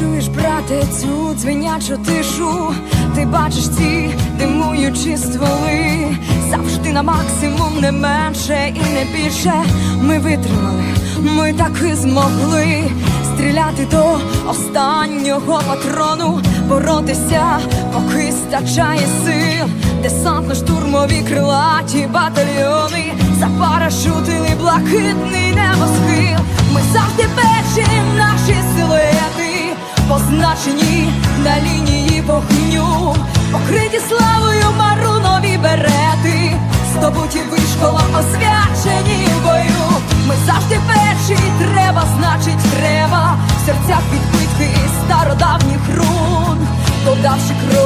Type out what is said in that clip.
чуєш, брате, цю дзвенячу тишу, ти бачиш ці димуючі стволи, завжди на максимум, не менше і не більше. Ми витримали, ми таки змогли стріляти до останнього патрону, боротися, поки стачає сил, десантно-штурмові крилаті батальйони, запарашутили блакитний небосхил. Завжди треба, значить, треба. В серцях відбитки стародавніх рун, додавши крові